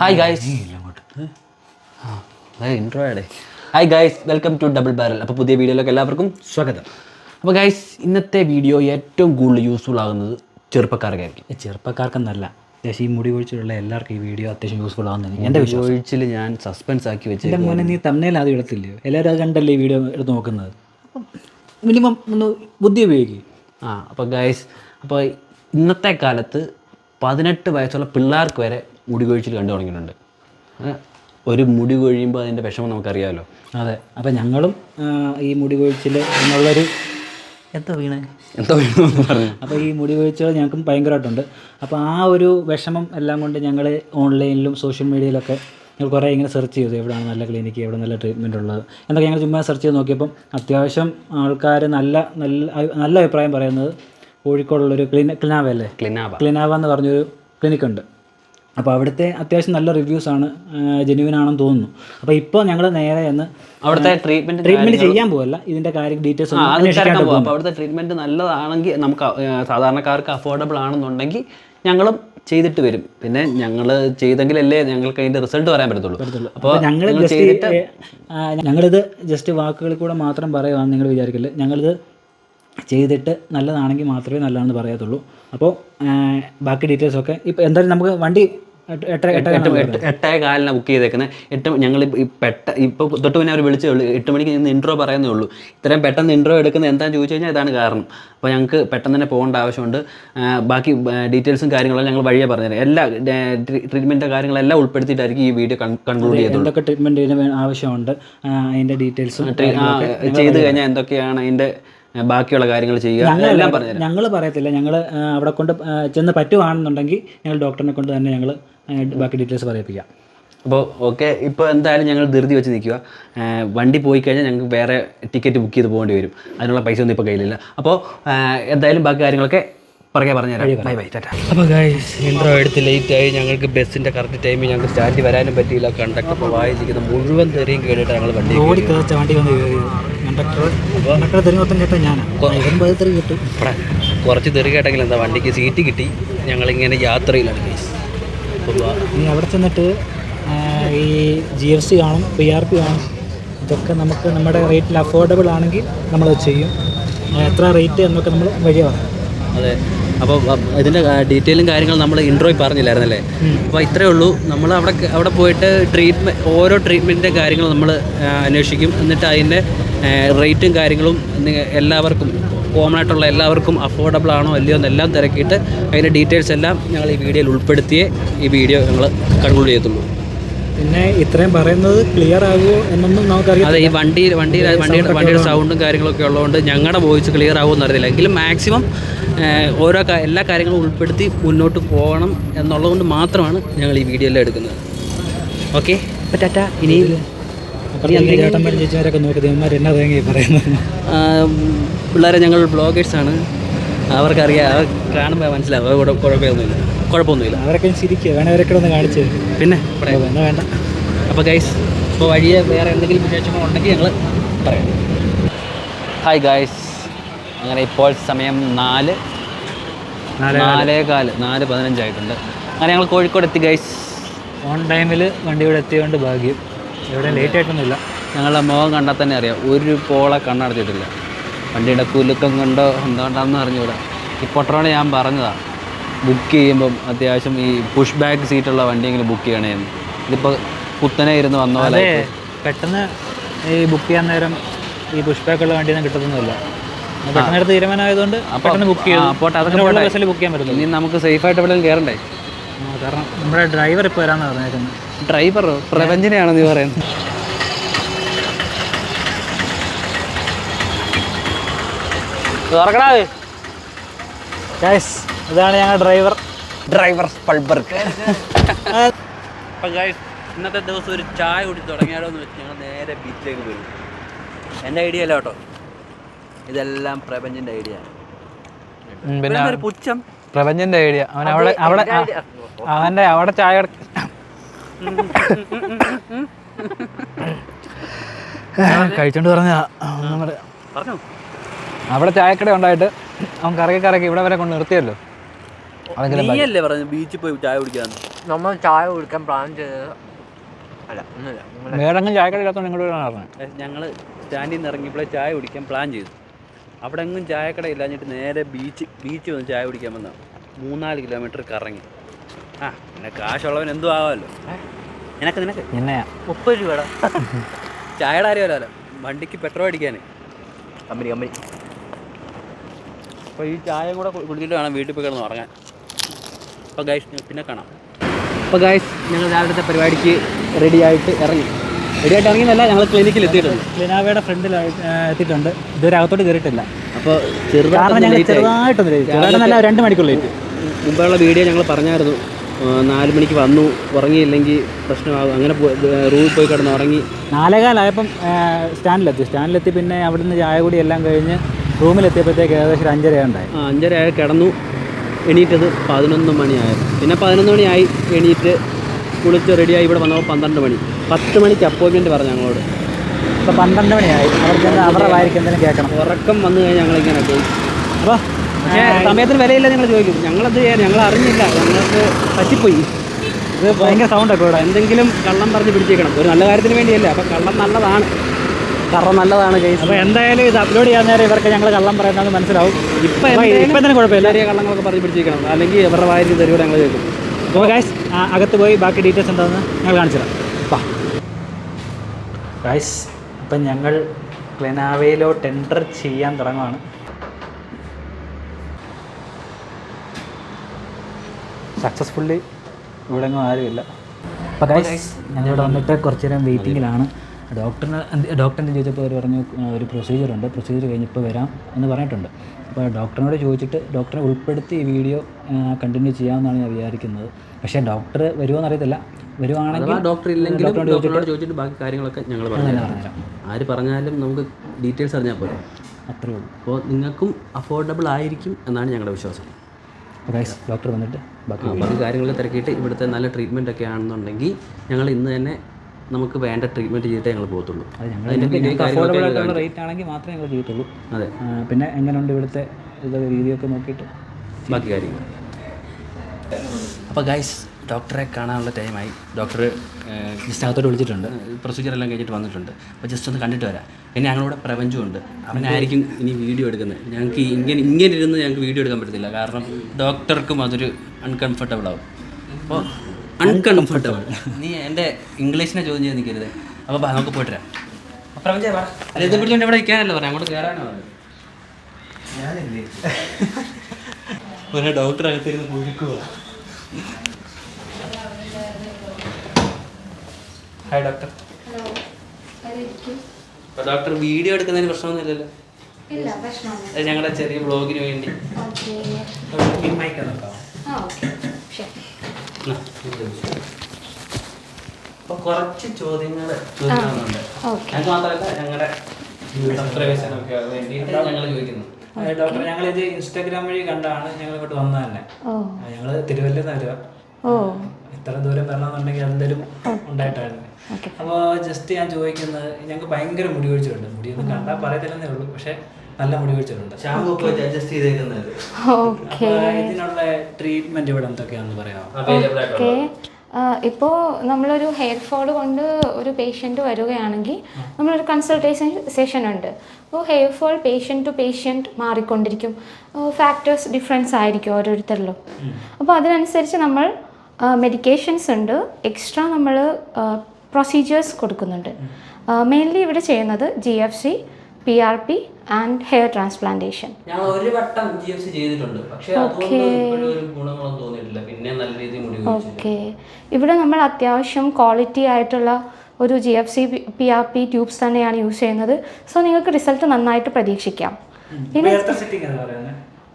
Hi guys intro ആടേ hi guys welcome to double barrel അപ്പോൾ പുതിയ വീഡിയോയിലേക്ക് എല്ലാവർക്കും സ്വാഗതം. അപ്പോൾ ഗായ്സ് ഇന്നത്തെ വീഡിയോ ഏറ്റവും കൂടുതൽ യൂസ്ഫുൾ ആകുന്നത് ചെറുപ്പക്കാർക്കായിരിക്കും. ചെറുപ്പക്കാർക്കെന്നല്ല. അത്യാവശ്യം ഈ മുടി ഒഴിച്ചിട്ടുള്ള എല്ലാവർക്കും ഈ വീഡിയോ അത്യാവശ്യം യൂസ്ഫുൾ ആകുന്നുണ്ട് എന്റെ വിശ്വാസം. ഒഴിച്ചിൽ ഞാൻ സസ്പെൻസ് ആക്കി വെച്ച് എന്റെ മോനെ നീ തമ്മനയിൽ ആദ്യം ഇടത്തില്ലയോ എല്ലാവരും അത് കണ്ടല്ലേ ഈ വീഡിയോ എടുത്ത് നോക്കുന്നത്? മിനിമം ഒന്ന് ബുദ്ധി ഉപയോഗിക്കും. ആ അപ്പോൾ ഗായ്സ് അപ്പോൾ ഇന്നത്തെ കാലത്ത് പതിനെട്ട് വയസ്സുള്ള പിള്ളേർക്ക് വരെ മുടി കൊഴിച്ചിൽ കണ്ടു തുടങ്ങിയിട്ടുണ്ട്. ഒരു മുടി കൊഴിയുമ്പോൾ അതിന്റെ വിഷമം നമുക്കറിയാമല്ലോ അതെ അപ്പം ഞങ്ങളും ഈ മുടി കൊഴിച്ചിൽ എന്നുള്ളൊരു എന്താ വീണേ? എന്താ വീണെന്ന് പറഞ്ഞു. അപ്പോൾ ഈ മുടി കൊഴിച്ചുകൾ ഞങ്ങൾക്കും ഭയങ്കരമായിട്ടുണ്ട്. അപ്പോൾ ആ ഒരു വിഷമം എല്ലാം കൊണ്ട് ഞങ്ങൾ ഓൺലൈനിലും സോഷ്യൽ മീഡിയയിലൊക്കെ ഞങ്ങൾ കുറേ ഇങ്ങനെ സെർച്ച് ചെയ്തു. എവിടെയാണ് നല്ല ക്ലിനിക്ക് എവിടെ നല്ല ട്രീറ്റ്മെന്റ് ഉള്ളത്? എന്നൊക്കെ ഞങ്ങൾ ചുമ്മാ സെർച്ച് ചെയ്ത് നോക്കിയപ്പം അത്യാവശ്യം ആൾക്കാർ നല്ല നല്ല നല്ല അഭിപ്രായം പറയുന്നത് കോഴിക്കോടുള്ളൊരു ക്ലിനി ക്ലിനാവല്ലേ അല്ലേ ക്ലിനാവ. ക്ലിനാവ എന്ന് പറഞ്ഞൊരു ക്ലിനിക്ക് ഉണ്ട് അപ്പോൾ അവിടുത്തെ അത്യാവശ്യം നല്ല റിവ്യൂസാണ് ജെന്യൂൻ ആണെന്ന് തോന്നുന്നു. അപ്പോൾ ഇപ്പോൾ ഞങ്ങൾ നേരെ എന്ന് അവിടുത്തെ ട്രീറ്റ്മെന്റ് ട്രീറ്റ്മെന്റ് ചെയ്യാൻ പോകല്ല ഇതിന്റെ കാര്യം ഡീറ്റെയിൽസ് അപ്പോൾ അവിടുത്തെ ട്രീറ്റ്മെന്റ് നല്ലതാണെങ്കിൽ നമുക്ക് സാധാരണക്കാർക്ക് അഫോർഡബിൾ ആണെന്നുണ്ടെങ്കിൽ ഞങ്ങളും ചെയ്തിട്ട് വരും. പിന്നെ ഞങ്ങൾ ചെയ്തെങ്കിലല്ലേ ഞങ്ങൾക്ക് അതിന്റെ റിസൾട്ട് വരാൻ പറ്റത്തുള്ളൂ. അപ്പോൾ ഞങ്ങൾ ചെയ്തിട്ട് ഞങ്ങളിത് ജസ്റ്റ് വാക്കുകളിൽ കൂടെ മാത്രം പറയുകയാണെന്ന് നിങ്ങൾ വിചാരിക്കില്ല? ഞങ്ങളിത് ചെയ്തിട്ട് നല്ലതാണെങ്കിൽ മാത്രമേ നല്ലതാണെന്ന് പറയത്തുള്ളൂ. അപ്പോൾ ബാക്കി ഡീറ്റെയിൽസ് ഒക്കെ ഇപ്പോൾ എന്തായാലും നമുക്ക് വണ്ടി എട്ട് എട്ട് കാലിനാണ് ബുക്ക് ചെയ്തേക്കുന്നത് എട്ട് ഞങ്ങൾ ഈ പെട്ട ഇപ്പോൾ തൊട്ട് പിന്നെ അവർ വിളിച്ചേ ഉള്ളൂ. എട്ട് മണിക്ക് നിന്ന് ഇൻട്രോ പറയുന്നേ ഉള്ളൂ. ഇത്രയും പെട്ടെന്ന് ഇൻട്രോ എടുക്കുന്നത് എന്താണെന്ന് ചോദിച്ചു കഴിഞ്ഞാൽ ഇതാണ് കാരണം. അപ്പോൾ ഞങ്ങൾക്ക് പെട്ടെന്ന് തന്നെ പോകേണ്ട ആവശ്യമുണ്ട്. ബാക്കി ഡീറ്റെയിൽസും കാര്യങ്ങളും ഞങ്ങൾ വഴിയെ പറഞ്ഞുതരാം എല്ലാ ട്രീറ്റ്മെന്റ് കാര്യങ്ങളെല്ലാം ഉൾപ്പെടുത്തിയിട്ടായിരിക്കും ഈ വീഡിയോ കൺക്ലൂഡ് ചെയ്തത് എന്തൊക്കെ ട്രീറ്റ്മെന്റ് ആവശ്യമുണ്ട് അതിന്റെ ഡീറ്റെയിൽസും ചെയ്ത് കഴിഞ്ഞാൽ എന്തൊക്കെയാണ് അതിന്റെ ബാക്കിയുള്ള കാര്യങ്ങൾ ചെയ്യുക എല്ലാം പറഞ്ഞുതരാം. ഞങ്ങൾ പറയത്തില്ല. ഞങ്ങൾ അവിടെ കൊണ്ട് ചെന്ന് പറ്റുവാണെന്നുണ്ടെങ്കിൽ ഞങ്ങൾ ഡോക്ടറിനെ കൊണ്ട് തന്നെ ഞങ്ങൾ ബാക്കി ഡീറ്റെയിൽസ് പറയിപ്പിക്കാം. അപ്പോൾ ഓക്കെ ഇപ്പോൾ എന്തായാലും ഞങ്ങൾ ധൃതി വെച്ച് നിൽക്കുക. വണ്ടി പോയി കഴിഞ്ഞാൽ ഞങ്ങൾക്ക് വേറെ ടിക്കറ്റ് ബുക്ക് ചെയ്ത് പോകേണ്ടി വരും. അതിനുള്ള പൈസ ഒന്നും ഇപ്പോൾ കയ്യിലില്ല. അപ്പോൾ എന്തായാലും ബാക്കി കാര്യങ്ങളൊക്കെ പറയാൻ പറഞ്ഞുതരാം ബൈ ബൈ ടാറ്റ. അപ്പോൾ ഗൈസ് ഇൻട്രോ എടുത്ത് ലേറ്റ് ആയി. ഞങ്ങൾക്ക് ബസ്സിന്റെ കറക്റ്റ് ടൈമിൽ ഞങ്ങൾക്ക് സ്റ്റാൻഡിൽ വരാനും പറ്റിയില്ല. കണ്ടക്ടർ ഇപ്പോൾ വായിച്ചിരിക്കുന്ന. മുഴുവൻ തെറിയും കേട്ടിട്ട് ഞങ്ങൾ വണ്ടി ഓടി കഴിച്ച വണ്ടി വന്ന് കണ്ടക്ടർ കണ്ടക്ടർ തെറി മൊത്തം കേട്ടോ ഞാൻ തെറി കിട്ടും. കുറച്ച് തെറി കേട്ടെങ്കിൽ എന്താ വണ്ടിക്ക് സീറ്റ് കിട്ടി. ഞങ്ങളിങ്ങനെ യാത്രയിലാണ് ഗൈസ്. ഇനി അവിടെ ചെന്നിട്ട് ഈ ജി എസ് ടി കാണും പി ആർ പി കാണും. ഇതൊക്കെ നമുക്ക് നമ്മുടെ റേറ്റിൽ അഫോർഡബിൾ ആണെങ്കിൽ നമ്മളത് ചെയ്യും. എത്ര റേറ്റ് എന്നൊക്കെ നമ്മൾ വഴി പറയാം അതെ. അപ്പോൾ ഇതിന്റെ ഡീറ്റെയിലും കാര്യങ്ങളും നമ്മൾ ഇൻട്രോയിൽ പറഞ്ഞില്ലായിരുന്നല്ലേ? അപ്പോൾ ഇത്രയേ ഉള്ളൂ. നമ്മൾ അവിടെ അവിടെ പോയിട്ട് ട്രീറ്റ്മെന്റ് ഓരോ ട്രീറ്റ്മെന്റിന്റെ കാര്യങ്ങൾ നമ്മൾ അന്വേഷിക്കും. എന്നിട്ട് അതിന്റെ റേറ്റും കാര്യങ്ങളും എല്ലാവർക്കും കോമൺ ആയിട്ടുള്ള എല്ലാവർക്കും അഫോർഡബിൾ ആണോ അല്ലയോ എന്നെല്ലാം തിരക്കിയിട്ട് അതിന്റെ ഡീറ്റെയിൽസ് എല്ലാം ഞങ്ങൾ ഈ വീഡിയോയിൽ ഉൾപ്പെടുത്തിയേ ഈ വീഡിയോ ഞങ്ങൾ കൺക്ലൂഡ് ചെയ്യത്തുള്ളൂ. പിന്നെ ഇത്രയും പറയുന്നത് ക്ലിയർ ആകുമോ എന്നൊന്നും നമുക്കറിയാം അതെ ഈ വണ്ടി വണ്ടി വണ്ടിയുടെ വണ്ടിയുടെ സൗണ്ടും കാര്യങ്ങളൊക്കെ ഉള്ളതുകൊണ്ട് ഞങ്ങളുടെ വോയിസ് ക്ലിയർ ആവുമെന്ന് അറിയില്ല എങ്കിലും മാക്സിമം ഓരോ എല്ലാ കാര്യങ്ങളും ഉൾപ്പെടുത്തി മുന്നോട്ട് പോകണം എന്നുള്ളതുകൊണ്ട് മാത്രമാണ് ഞങ്ങൾ ഈ വീഡിയോ എല്ലാം എടുക്കുന്നത്. ഓക്കെ അപ്പോൾ ടാറ്റ ഇനി ചേട്ടന്മാരും ചേച്ചിമാരൊക്കെ നോക്കി ദേവന്മാർ എന്നാ തേങ്ങി പറയുന്നത്? ആ, പിള്ളേരെ ഞങ്ങൾ ബ്ലോഗേഴ്സ് ആണ്. അവർക്കറിയാം അവർ കാണുമ്പോൾ മനസ്സിലാവും. അവിടെ കുഴ- കുഴപ്പമൊന്നുമില്ല. കുഴപ്പമൊന്നുമില്ല. അവരൊക്കെ ചിരിക്കുക വേണേ അവരൊക്കെ ഒന്ന് കാണിച്ച് പിന്നെ വേണ്ട. അപ്പോൾ ഗൈസ് ഇപ്പോൾ വഴിയെ വേറെ എന്തെങ്കിലും വിശേഷങ്ങൾ ഉണ്ടെങ്കിൽ ഞങ്ങൾ പറയാം. ഹായ് ഗൈസ് അങ്ങനെ ഇപ്പോൾ സമയം നാല്. നാലേ കാൽ. നാല് പതിനഞ്ചായിട്ടുണ്ട്. അങ്ങനെ ഞങ്ങൾ കോഴിക്കോട് എത്തി ഗൈസ് ഓൺ ടൈമിൽ വണ്ടി ഇവിടെ എത്തിയതുകൊണ്ട് ഭാഗ്യം. എവിടെ ലേറ്റ് ആയിട്ടൊന്നുമില്ല. ഞങ്ങളുടെ മുഖം കണ്ടാൽ തന്നെ അറിയാം. ഒരു പോളെ കണ്ണടച്ചിട്ടില്ല. വണ്ടിയുടെ കുലുക്കം കണ്ടോ? എന്തുകൊണ്ടാണെന്ന് അറിഞ്ഞൂടാ ഈ പൊട്ടറോടെ ഞാൻ പറഞ്ഞതാണ് ബുക്ക് ചെയ്യുമ്പം അത്യാവശ്യം ഈ പുഷ് ബാക്ക് സീറ്റുള്ള വണ്ടിയെങ്കിലും ബുക്ക് ചെയ്യണേന്ന് ഇതിപ്പോൾ കുത്തനെ ഇരുന്ന് വന്ന പോലെ പെട്ടെന്ന് ഈ ബുക്ക് ചെയ്യാൻ നേരം ഈ പുഷ് ബാക്കുള്ള വണ്ടിയൊന്നും കിട്ടത്തൊന്നുമില്ല. തീരുമാനമായതുകൊണ്ട് പെട്ടെന്ന് ബുക്ക് ചെയ്തു. ആ, അതൊക്കെ ബസ്സിൽ ബുക്ക് ചെയ്യാൻ പറ്റുള്ളൂ ഇനി നമുക്ക് സേഫായിട്ട് എവിടെയും കയറണ്ടേ കാരണം നമ്മുടെ ഡ്രൈവർ ഇപ്പോൾ വരാമെന്ന് പറഞ്ഞേക്കുന്നത് ഡ്രൈവറോ പ്രപഞ്ചനെയാണോ നീ പറയുന്നത് തുറക്കടാ. ഗൈസ് ഇതാണ് ഞങ്ങളുടെ ഡ്രൈവർ ഡ്രൈവർ പൾബർക്ക് ഇന്നത്തെ ദിവസം ഒരു ചായ കുടി തുടങ്ങിയാലോ എന്ന് വെച്ച് ഞങ്ങൾ നേരെ ബീച്ചിലേക്ക് പോയി. എന്റെ ഐഡിയ അല്ല കേട്ടോ. ഇതെല്ലാം പ്രപഞ്ചന്റെ ഐഡിയ പിന്നെ പുച്ഛം? പ്രപഞ്ചന്റെ ഐഡിയ അവൻ അവിടെ അവിടെ അവന്റെ അവിടെ ചായ കഴിച്ചോണ്ട് പറഞ്ഞ പറഞ്ഞു. അവിടെ ചായക്കട ഉണ്ടായിട്ട് അവൻ കറക്കി കറക്കി ഇവിടെ വരെ കൊണ്ട് നിർത്തിയല്ലോ. നീയല്ലേ പറഞ്ഞു ബീച്ചിൽ പോയി ചായ കുടിക്കാന്ന് നമ്മൾ ചായ കുടിക്കാൻ പ്ലാൻ ചെയ്തത് അല്ല ഒന്നുമില്ല നിങ്ങൾ വേറെങ്കിലും ചായക്കട ഇല്ലാത്തതുകൊണ്ട് ഇങ്ങോട്ട് പറഞ്ഞത്. ഞങ്ങൾ സ്റ്റാൻഡിൽ നിന്ന് ഇറങ്ങിയപ്പോഴേ ചായ കുടിക്കാൻ പ്ലാൻ ചെയ്തു. അവിടെ എങ്ങും ചായക്കട ഇല്ലാഞ്ഞിട്ട് നേരെ ബീച്ച് ബീച്ച് വന്ന് ചായ കുടിക്കാൻ വന്ന. മൂന്നാൽ കിലോമീറ്റർ കറങ്ങി. ആ പിന്നെ കാശുള്ളവൻ എന്തു ആവാമല്ലോ നിനക്ക് നിനക്ക്? എന്നാ മുപ്പത് രൂപടാ. ചായയുടെ അറിയാമല്ലോ വണ്ടിക്ക് പെട്രോൾ അടിക്കാൻ കമ്പനി കമ്പനി അപ്പോൾ ഈ ചായ കൂടെ കുടിച്ചിട്ട് വേണം വീട്ടിൽ പോയി കിടന്ന് ഉറങ്ങാൻ. അപ്പോൾ ഗൈസ് പിന്നെ കാണാം. അപ്പോൾ ഗൈസ് ഞങ്ങൾ രാവിലത്തെ പരിപാടിക്ക് റെഡി ആയിട്ട് ഇറങ്ങി. റെഡി ആയിട്ട് ഇറങ്ങിയെന്നല്ല ഞങ്ങൾ ക്ലിനിക്കിൽ എത്തിയിട്ടുണ്ട്. ക്ലിനാവയുടെ ഫ്രണ്ടിൽ എത്തിയിട്ടുണ്ട്. ഇതുവരെ അകത്തോട്ട് കയറിയിട്ടില്ല. അപ്പോൾ ചെറുതായിട്ട് ഞങ്ങൾ ചെറുതായിട്ടൊന്നും നല്ല രണ്ട് മണിക്കൂർ ലേറ്റ് മുമ്പുള്ള വീഡിയോ ഞങ്ങൾ പറഞ്ഞായിരുന്നു നാല് മണിക്ക് വന്നു ഉറങ്ങിയില്ലെങ്കിൽ പ്രശ്നമാകും. അങ്ങനെ റൂമിൽ പോയി കിടന്ന് ഉറങ്ങി. നാലേകാലായപ്പം സ്റ്റാൻഡിലെത്തി. സ്റ്റാൻഡിലെത്തി പിന്നെ അവിടെ നിന്ന് ചായ കൂടി എല്ലാം കഴിഞ്ഞ് റൂമിലെത്തിയപ്പോഴത്തേക്ക് ഏകദേശം ഒരു അഞ്ചര ഉണ്ടായി. ആ, അഞ്ചര കിടന്നു. എണീറ്റത് പതിനൊന്ന് മണിയായിരുന്നു. പിന്നെ പതിനൊന്ന് മണിയായി എണീറ്റ് കുളിച്ച് റെഡിയായി ഇവിടെ വന്നപ്പോൾ പന്ത്രണ്ട് മണി. പത്ത് മണിക്ക് അപ്പോയിൻമെന്റ് പറഞ്ഞു ഞങ്ങളോട്. ഇപ്പോൾ പന്ത്രണ്ട് മണിയായി. അവർക്ക് അവരുടെ വായിരിക്കും എന്തെങ്കിലും കേൾക്കണം. ഉറക്കം വന്നു കഴിഞ്ഞാൽ ഞങ്ങളിങ്ങനെ പോയി. അപ്പോൾ പക്ഷേ സമയത്തിന് വിലയില്ല നിങ്ങൾ ചോദിക്കും. ഞങ്ങളത് ഞങ്ങൾ അറിഞ്ഞില്ല. ഞങ്ങൾക്ക് പറ്റിപ്പോയി. ഇത് ഭയങ്കര സൗണ്ടൊക്കെ ഇവിടെ. എന്തെങ്കിലും കള്ളം പറഞ്ഞ് പിടിച്ചേക്കണം. ഒരു നല്ല കാര്യത്തിന് വേണ്ടിയല്ല. അപ്പോൾ കള്ളം നല്ലതാണ്. കള്ളം നല്ലതാണ് കേസ് അപ്പോൾ എന്തായാലും ഇത് അപ്ലോഡ് ചെയ്യാൻ നേരം ഇവർക്ക് ഞങ്ങൾ കള്ളം പറയുന്നത് മനസ്സിലാവും. ഇപ്പം ഇപ്പം തന്നെ കുഴപ്പമില്ല. ചെറിയ കള്ളങ്ങളൊക്കെ പറഞ്ഞ് പിടിച്ചേക്കണം. അല്ലെങ്കിൽ ഇവരുടെ വായിരിക്കും തരുവിടെ ഞങ്ങൾ കേൾക്കും. അപ്പോൾ ഗായ്സ് അകത്ത് പോയി ബാക്കി ഡീറ്റെയിൽസ് എന്താണെന്ന് ഞങ്ങൾ കാണിച്ചു തരാം. വാ. ഗായ്സ് അപ്പം ഞങ്ങൾ ക്ലെനാവയിലോട്ട് എന്റർ ചെയ്യാൻ തുടങ്ങുകയാണ് സക്സസ്ഫുള്ളി ഇവിടെ ഒന്നും ആരുമില്ല അപ്പോൾ ഗായ്സ് ഞങ്ങളിവിടെ വന്നിട്ട് കുറച്ച് നേരം വെയിറ്റിങ്ങിലാണ് ഡോക്ടറിന് ഡോക്ടറിനെ ചോദിച്ചപ്പോൾ അവർ പറഞ്ഞു ഒരു പ്രൊസീജിയറുണ്ട് പ്രൊസീജിയർ കഴിഞ്ഞപ്പോൾ വരാം എന്ന് പറഞ്ഞിട്ടുണ്ട്. അപ്പോൾ ഡോക്ടറിനോട് ചോദിച്ചിട്ട് ഡോക്ടറെ ഉൾപ്പെടുത്തി ഈ വീഡിയോ കണ്ടിന്യൂ ചെയ്യാമെന്നാണ് ഞാൻ വിചാരിക്കുന്നത്. പക്ഷേ ഡോക്ടർ വരുമോ എന്നറിയത്തില്ല വരുവാണെങ്കിൽ ഡോക്ടർ ഇല്ലെങ്കിൽ ഡോക്ടറോട് ഡോക്ടറിനോട് ചോദിച്ചിട്ട് ബാക്കി കാര്യങ്ങളൊക്കെ ഞങ്ങൾ പറഞ്ഞു പറഞ്ഞുതരാം. ആര് പറഞ്ഞാലും നമുക്ക് ഡീറ്റെയിൽസ് അറിഞ്ഞാൽ പോരെ. അത്രേ ഉള്ളൂ. അപ്പോൾ നിങ്ങൾക്കും അഫോർഡബിൾ ആയിരിക്കും എന്നാണ് ഞങ്ങളുടെ വിശ്വാസം. ഡോക്ടർ വന്നിട്ട് ബാക്കി കാര്യങ്ങൾ തിരക്കിയിട്ട് ഇവിടുത്തെ നല്ല ട്രീറ്റ്മെന്റ് ഒക്കെ ആണെന്നുണ്ടെങ്കിൽ ഞങ്ങൾ ഇന്ന് തന്നെ നമുക്ക് വേണ്ട ട്രീറ്റ്മെന്റ് ചെയ്തിട്ടേ ഞങ്ങൾ പോകത്തുള്ളൂ. റേറ്റ് ആണെങ്കിൽ മാത്രമേ ഞങ്ങൾ ചെയ്യത്തുള്ളൂ. അതെ. പിന്നെ എങ്ങനെയുണ്ട് ഇവിടുത്തെ ഇത് രീതിയൊക്കെ നോക്കിയിട്ട്? ബാക്കി കാര്യങ്ങൾ അപ്പോൾ ഗൈസ് ഡോക്ടറെ കാണാനുള്ള ടൈമായി ഡോക്ടർ ജസ്റ്റ് അകത്തോട്ട് വിളിച്ചിട്ടുണ്ട്. പ്രൊസീജിയർ എല്ലാം കഴിഞ്ഞിട്ട് വന്നിട്ടുണ്ട്. അപ്പോൾ ജസ്റ്റ് ഒന്ന് കണ്ടിട്ട് വരാം. പിന്നെ ഞങ്ങളുടെ പ്രപഞ്ചമുണ്ട്. അവനായിരിക്കും ഇനി വീഡിയോ എടുക്കുന്നത്. ഞങ്ങൾക്ക് ഇങ്ങനെ ഇങ്ങനെ ഇരുന്ന് ഞങ്ങൾക്ക് വീഡിയോ എടുക്കാൻ പറ്റത്തില്ല. കാരണം ഡോക്ടർക്കും അതൊരു അൺകംഫർട്ടബിൾ ആവും. അപ്പോൾ അൺകംഫർട്ടബിൾ നീ എന്റെ ഇംഗ്ലീഷിനെ ചോദ്യം ചെയ്ത് നിൽക്കരുത്. അപ്പോൾ ബാ നമുക്ക് പോയിട്ട് വരാം. അപ്പോൾ പ്രപഞ്ച പറ. അല്ല ഇത് പിടിച്ചോണ്ട് ഇവിടെ ഇരിക്കാനല്ല പറയാം അങ്ങോട്ട് കയറാനോ ഡോക്ടർ അകത്തിരുന്ന് കുഴിക്കുക ഹായ് ഡോക്ടർ ഡോക്ടർ വീഡിയോ എടുക്കുന്നതിന് പ്രശ്നമൊന്നുമില്ലല്ലോ. ഞങ്ങളുടെ ചെറിയ ബ്ലോഗിന് വേണ്ടി. ഓക്കെ ആ ഓക്കെ കുറച്ച് ചോദ്യങ്ങൾ ചോദിക്കാനുണ്ട്. ഓക്കെ. ഞങ്ങൾക്ക് മാത്രമല്ല ഞങ്ങളുടെ സബ്സ്ക്രൈബേഴ്സിനൊക്കെ വേണ്ടിയിട്ട് ഞങ്ങൾ ചോദിക്കുന്നു. ഡോക്ടർ ഞങ്ങളിത് ഇൻസ്റ്റാഗ്രാം വഴി കണ്ടാണ് ഞങ്ങൾ ഇങ്ങോട്ട് വന്നത് തന്നെ ഓ. ഞങ്ങൾ തിരുവല്ലയിൽ നിന്ന് വരിക. ഓ. ഇത്ര ദൂരം വരണമെന്നുണ്ടെങ്കിൽ എന്തെങ്കിലും ഉണ്ടായിട്ടായിരുന്നു. അപ്പോൾ ജസ്റ്റ് ഞാൻ ചോദിക്കുന്നത് ഞങ്ങൾക്ക് ഭയങ്കര മുടി ഒഴിച്ചിട്ടുണ്ട് മുടിയൊന്നും കണ്ടാൽ പറയത്തില്ലെന്നേ ഉള്ളൂ. പക്ഷേ നല്ല മുടി വീഴ്ചയുണ്ട് ഷാമ്പു ഒക്കെ വെച്ച് അഡ്ജസ്റ്റ് ചെയ്തേക്കുന്നത് ഓക്കെ അപ്പോൾ ഇതിനുള്ള ട്രീറ്റ്മെന്റ് ഇവിടെ എന്തൊക്കെയാണെന്ന് പറയാമോ? അവൈലബിൾ ഓക്കെ ഇപ്പോൾ നമ്മളൊരു ഹെയർ ഫോൾ കൊണ്ട് ഒരു പേഷ്യന്റ് വരികയാണെങ്കിൽ നമ്മളൊരു കൺസൾട്ടേഷൻ സെഷൻ ഉണ്ട്. അപ്പോൾ hair fall patient to patient മാറിക്കൊണ്ടിരിക്കും. ഫാക്ടേഴ്സ് ഡിഫറൻസ് ആയിരിക്കും ഓരോരുത്തരിലും. അപ്പോൾ അതിനനുസരിച്ച് നമ്മൾ മെഡിക്കേഷൻസ് ഉണ്ട്. എക്സ്ട്രാ നമ്മൾ പ്രൊസീജിയേഴ്സ് കൊടുക്കുന്നുണ്ട്. മെയിൻലി ഇവിടെ ചെയ്യുന്നത് G F C P R P and hair transplantation ഞങ്ങൾ ഒരു വട്ടം ജി എഫ് സി ചെയ്തിട്ടുണ്ട്. പക്ഷേ അതുകൊണ്ട് ഇപ്പോഴും ഗുണങ്ങളൊന്നും തോന്നിയിട്ടില്ല. പിന്നെ നല്ല രീതിയിൽ ഓക്കെ ഇവിടെ നമ്മൾ അത്യാവശ്യം ക്വാളിറ്റി ആയിട്ടുള്ള ഒരു G F C P R P tubes തന്നെയാണ് യൂസ് ചെയ്യുന്നത്. സോ നിങ്ങൾക്ക് റിസൾട്ട് നന്നായിട്ട് പ്രതീക്ഷിക്കാം.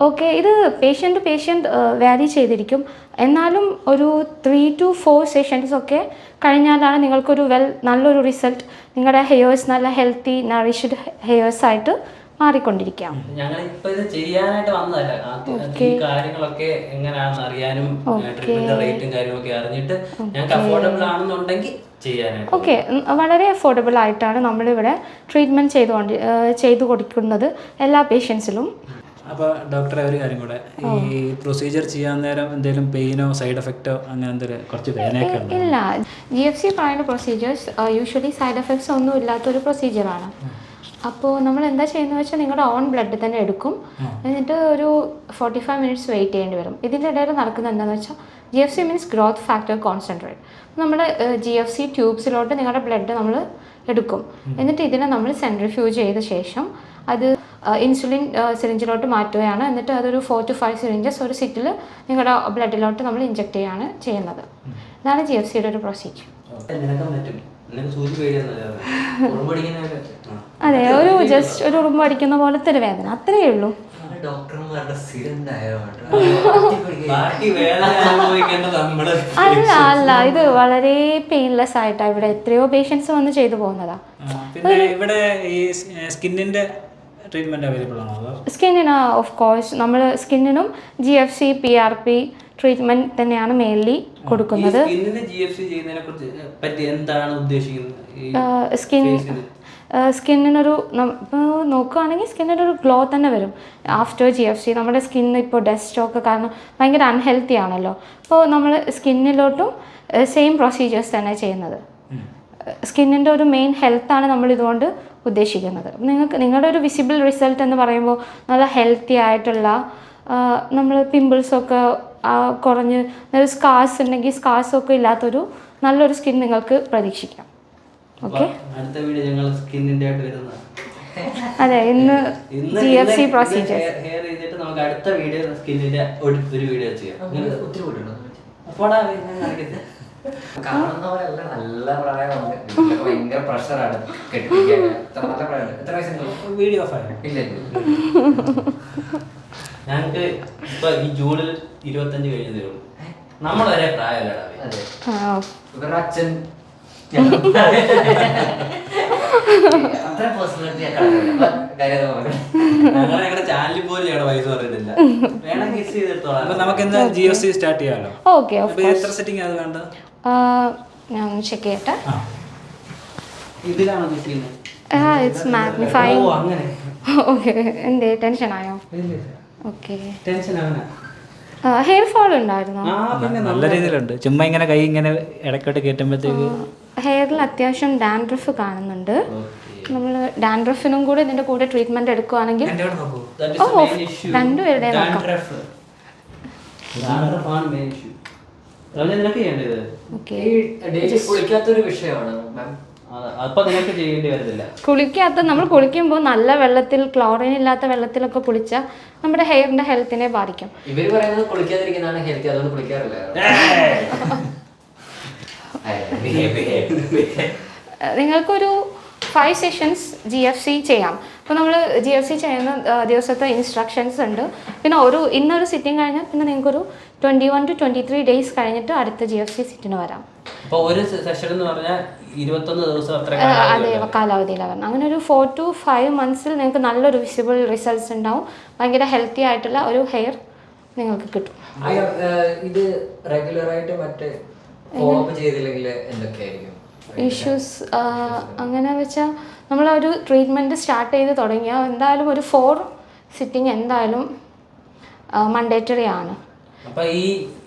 ഓക്കെ ഇത് പേഷ്യന്റ് ടു പേഷ്യന്റ് വാരി ചെയ്തിരിക്കും. എന്നാലും ഒരു ത്രീ ടു ഫോർ സെഷൻസ് ഒക്കെ കഴിഞ്ഞാലാണ് നിങ്ങൾക്കൊരു വെൽ നല്ലൊരു റിസൾട്ട് നിങ്ങളുടെ ഹെയേഴ്സ് നല്ല ഹെൽത്തി നറിഷ്ഡ് ഹെയേഴ്സ് ആയിട്ട് മാറിക്കൊണ്ടിരിക്കാം. ഞങ്ങൾ ഇപ്പൊ ഇത് ചെയ്യാനായിട്ട് വന്നതല്ല. ആദ്യം ഈ കാര്യങ്ങളൊക്കെ എങ്ങനെയാണെന്ന് അറിയാനും ട്രീറ്റ്മെന്റ് റേറ്റും അറിഞ്ഞിട്ട് ഞങ്ങൾക്ക് അഫോർഡബിൾ ആണെന്നുണ്ടെങ്കിൽ ഓക്കെ വളരെ അഫോർഡബിൾ ആയിട്ടാണ് നമ്മളിവിടെ ട്രീറ്റ്മെന്റ് ചെയ്തുകൊണ്ട് ചെയ്തു കൊടുക്കുന്നത് എല്ലാ പേഷ്യൻസിലും അപ്പോൾ ഡോക്ടറെ ഒരു കാര്യം കൂടെ. ഈ പ്രൊസീജിയർ ചെയ്യാൻ നേരം എന്തെങ്കിലും പെയിനോ സൈഡ് എഫക്റ്റോ അങ്ങനെ എന്തെങ്കിലും കുറച്ച് വേദനയൊക്കെ ഇല്ല. ജി എഫ് സി പറയുന്ന പ്രൊസീജിയേഴ്സ് യൂഷ്വലി സൈഡ് എഫക്ട്സ് ഒന്നും ഇല്ലാത്തൊരു പ്രൊസീജിയറാണ് അപ്പോൾ നമ്മൾ എന്താ ചെയ്യുന്നത് വെച്ചാൽ നിങ്ങളുടെ ഓൺ ബ്ലഡ് തന്നെ എടുക്കും. എന്നിട്ട് ഒരു ഫോർട്ടി ഫൈവ് മിനിറ്റ്സ് വെയിറ്റ് ചെയ്യേണ്ടി വരും. ഇതിന്റെ ഇടയിൽ നടക്കുന്നത് എന്താണെന്ന് വെച്ചാൽ G F C means growth factor concentrate നമ്മൾ ജി എഫ് സി ട്യൂബ്സിലോട്ട് നിങ്ങളുടെ ബ്ലഡ് നമ്മൾ എടുക്കും. എന്നിട്ട് ഇതിനെ നമ്മൾ സെൻട്രിഫ്യൂജ് ചെയ്ത ശേഷം അത് ഇൻസുലിൻ സിറിഞ്ചിലോട്ട് മാറ്റുകയാണ്. എന്നിട്ട് അതൊരു ഫോർ ടു ഫൈവ് സിറിഞ്ചസ് ഒരു സിറ്റിൽ നിങ്ങളുടെ ബ്ലഡിലോട്ട് നമ്മൾ ഇഞ്ചെക്ട് ചെയ്യുകയാണ് ചെയ്യുന്നത്. ഇതാണ് ജി എഫ് സിയുടെ ഒരു പ്രൊസീജിയർ അതെ ഒരു ജസ്റ്റ് ഒരു ഉറുമ്പ് അടിക്കുന്ന പോലത്തെ ഒരു വേദന. അത്രയേ ഉള്ളൂ. അല്ല അല്ല. ഇത് വളരെ പെയിൻലെസ് ആയിട്ടാണ് ഇവിടെ എത്രയോ പേഷ്യൻസ് വന്ന് ചെയ്തു പോകുന്നതാ. ഇവിടെ ഈ സ്കിന്നിന്റെ ട്രീറ്റ്മെന്റ് അവൈലബിൾ ആണോ അതോ? സ്കിന്നിന് ഓഫ് കോഴ്സ് നമ്മൾ സ്കിന്നിനും G F C P R P treatment തന്നെയാണ് മെയിൻലി കൊടുക്കുന്നത്. സ്കിൻ? സ്കിന്നിനൊരു ഇപ്പോൾ നോക്കുകയാണെങ്കിൽ സ്കിന്നിനൊരു ഗ്ലോ തന്നെ വരും. ആഫ്റ്റർ ജി എഫ് സി നമ്മുടെ സ്കിന്ന് ഇപ്പോൾ ഡസ്റ്റ് ഒക്കെ കാരണം ഭയങ്കര അൺഹെൽത്തി ആണല്ലോ. അപ്പോൾ നമ്മൾ സ്കിന്നിലോട്ടും സെയിം പ്രൊസീജിയേഴ്സ് തന്നെ ചെയ്യുന്നത്. സ്കിന്നിന്റെ ഒരു മെയിൻ ഹെൽത്താണ് നമ്മൾ ഇതുകൊണ്ട് ഉദ്ദേശിക്കുന്നത്. നിങ്ങൾക്ക് നിങ്ങളുടെ ഒരു വിസിബിൾ റിസൾട്ട് എന്ന് പറയുമ്പോൾ നല്ല ഹെൽത്തി ആയിട്ടുള്ള നമ്മൾ പിമ്പിൾസൊക്കെ കുറഞ്ഞ് സ്കാർസ് ഉണ്ടെങ്കിൽ സ്കാർസൊക്കെ ഇല്ലാത്തൊരു നല്ലൊരു സ്കിൻ നിങ്ങൾക്ക് പ്രതീക്ഷിക്കാം. ഓക്കെ അടുത്ത വീഡിയോ ഞങ്ങൾ സ്കിന്നിന്റെ ആയിട്ട് വരുന്ന അതെ ഇന്ന് G F C procedure hair ചെയ്തിട്ട് നമുക്ക് അടുത്ത വീഡിയോ സ്കിന്നിന്റെ ഒരു വീഡിയോ ചെയ്യാം. ഒത്തിരി കാണിക്കട്ടെ. കാണുന്നവരല്ല നല്ല പ്രായമുണ്ട് വീട്ടിലൊക്കെ ഭയങ്കര പ്രഷറാണ് കെട്ടിപ്പിടിക്കാൻ എത്ര നല്ല പ്രായമുണ്ട് എത്ര വയസ്സുണ്ട് വീഡിയോ ഇല്ല ഞങ്ങൾക്ക് ഇപ്പൊ ഈ ജൂണിൽ ഇരുപത്തഞ്ച് കഴിഞ്ഞതേ ഉള്ളൂ നമ്മൾ വരെ പ്രായമല്ലടാ ഇവരുടെ അച്ഛൻ. അത്ര പേഴ്സണാലിറ്റി ഞങ്ങളെ ഞങ്ങളുടെ ചാനലിൽ പോലും ഞങ്ങളുടെ വയസ്സ് പറയുന്നില്ല വേണം കിസ് ചെയ്തിട്ടോളാം. അപ്പൊ നമുക്ക് ഇന്ന് ജി സി സ്റ്റാർട്ട് ചെയ്യാമല്ലോ എത്ര സെറ്റിംഗ് അത് വേണ്ടത് ഞാൻ ചെക്ക് ചെയ്യട്ടെ. ആ. ഇതിലാണോ കിസ് ചെയ്യുന്നത് ഇറ്റ്സ് മാഗ്നിഫൈങ് ഓ അങ്ങനെ. ഓക്കെ എന്തേ ടെൻഷൻ ആയോ? ഓക്കെ ടെൻഷൻ അവനാ ഹെയർ ഫോൾ ഉണ്ടായിരുന്നോ? ആ പിന്നെ നല്ല രീതിയിലുണ്ട്. ചുമ്മാ ഇങ്ങനെ കൈ ഇങ്ങനെ ഇടയ്ക്കോട്ട് കയറ്റുമ്പോഴത്തേക്ക് ഹെയറിൽ അത്യാവശ്യം ഡാൻഡ്രഫ് കാണുന്നുണ്ട്. നമ്മൾ ഡാൻഡ്രഫിനും കൂടെ ഇതിന്റെ കൂടെ ട്രീറ്റ്മെന്റ് എടുക്കുവാണെങ്കിൽ ഓ. രണ്ടുപേരുടെയും നോക്കാം. നിനക്ക് ചെയ്യേണ്ടത്? ഓക്കെ. ഈ ഡെയിലി കുളിക്കാത്തൊരു വിഷയമാണ് മാം അപ്പൊ നിനക്ക് ചെയ്യേണ്ടി വരുന്നില്ല കുളിക്കാത്ത നമ്മൾ കുളിക്കുമ്പോൾ നല്ല വെള്ളത്തിൽ ക്ലോറിൻ ഇല്ലാത്ത വെള്ളത്തിലൊക്കെ കുളിച്ചാൽ നമ്മുടെ ഹെയറിന്റെ ഹെൽത്തിനെ ബാധിക്കും. ഇവർ പറയുന്നത് കുളിക്കാതിരിക്കുന്നതാണ് ഹെൽത്തി അതുകൊണ്ട് കുളിക്കാറില്ല. ഏഹ് നിങ്ങൾക്കൊരു five sessions G F C ചെയ്യാം. അപ്പോൾ നമ്മൾ ജി എഫ് സി ചെയ്യുന്ന ദിവസത്തെ ഇൻസ്ട്രക്ഷൻസ് ഉണ്ട്. പിന്നെ ഒരു ഇന്നൊരു സിറ്റിംഗ് കഴിഞ്ഞാൽ പിന്നെ നിങ്ങൾക്കൊരു twenty one two twenty three days കഴിഞ്ഞിട്ട് അടുത്ത ജി എഫ് സി സിറ്റിന് വരാം. അപ്പോൾ ഒരു സെഷൻ എന്ന് പറഞ്ഞാൽ ഇരുപത്തൊന്ന് ദിവസം അതെ കാലാവധിയിലാണ്. വരുന്നത് അങ്ങനെ ഒരു ഫോർ ടു ഫൈവ് മന്ത്സിൽ നിങ്ങൾക്ക് നല്ലൊരു വിസിബിൾ റിസൾട്ട്സ് ഉണ്ടാവും. ഭയങ്കര ഹെൽത്തി ആയിട്ടുള്ള ഒരു ഹെയർ നിങ്ങൾക്ക് കിട്ടും. ഇത് റെഗുലർ ആയിട്ട് മറ്റേ ഫോളോ അപ്പ് ചെയ്തില്ലെങ്കിൽ എന്തൊക്കെയായിരിക്കും? ഇഷ്യൂസ് അങ്ങനെ വെച്ചാൽ നമ്മൾ ഒരു ട്രീറ്റ്മെന്റ് സ്റ്റാർട്ട് ചെയ്ത് തുടങ്ങിയാൽ എന്തായാലും ഒരു ഫോർ സിറ്റിംഗ് എന്തായാലും മണ്ടേറ്ററി ആണ്. അപ്പൊ ഈ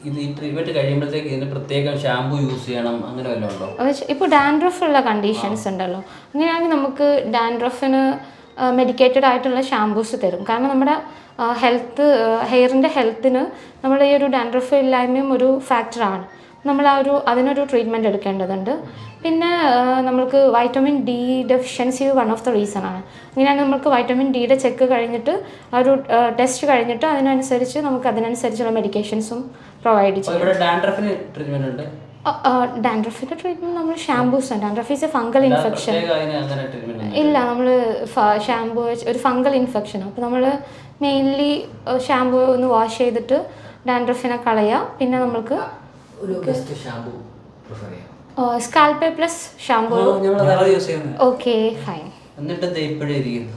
ഇത് ഈ ട്രീറ്റ്മെന്റ് കഴിയുമ്പോഴത്തേക്ക് ഇതിന് പ്രത്യേകം ഷാമ്പു യൂസ് ചെയ്യണം അങ്ങനെ വല്ലതും ഉണ്ടോ? ഇപ്പോൾ ഡാൻഡ്രഫ് ഉള്ള കണ്ടീഷൻസ് ഉണ്ടല്ലോ. അങ്ങനെയാണെങ്കിൽ നമുക്ക് ഡാൻഡ്രഫിന് മെഡിക്കേറ്റഡ് ആയിട്ടുള്ള ഷാമ്പൂസ് തരും. കാരണം നമ്മുടെ ഹെൽത്ത് ഹെയറിന്റെ ഹെൽത്തിന് നമ്മുടെ ഈ ഒരു ഡാൻഡ്രഫ് ഇല്ലായ്മയും ഒരു ഫാക്ടറാണ് നമ്മൾ ആ ഒരു അതിനൊരു ട്രീറ്റ്മെന്റ് എടുക്കേണ്ടതുണ്ട്. പിന്നെ നമ്മൾക്ക് vitamin D deficiency one of the reason ആണ്. അങ്ങനെയാണ് നമുക്ക് വൈറ്റമിൻ ഡിയുടെ ചെക്ക് കഴിഞ്ഞിട്ട് ആ ഒരു ടെസ്റ്റ് കഴിഞ്ഞിട്ട് അതിനനുസരിച്ച് നമുക്ക് അതിനനുസരിച്ചുള്ള മെഡിക്കേഷൻസും പ്രൊവൈഡ് ചെയ്യും. ഡാൻഡ്രഫിന്റെ ട്രീറ്റ്മെന്റ് നമ്മൾ ഷാംപൂസ് ആണ്. Dandruff is a fungal infection ഇല്ല നമ്മൾ ഷാമ്പൂ ഒരു ഫംഗൽ ഇൻഫെക്ഷൻ അപ്പോൾ നമ്മൾ മെയിൻലി ഷാംപൂ ഒന്ന് വാഷ് ചെയ്തിട്ട് ഡാൻഡ്രഫിനെ കളയുക പിന്നെ നമ്മൾക്ക് ഒരു ബെസ്റ്റ് ഷാംപൂ പ്രിഫർ ചെയ്യാം. സ്കാൽപേ പ്ലസ് ചെയ്യുന്നത്. ഓക്കെ ഫൈൻ എന്നിട്ട് ഇരിക്കുന്നു.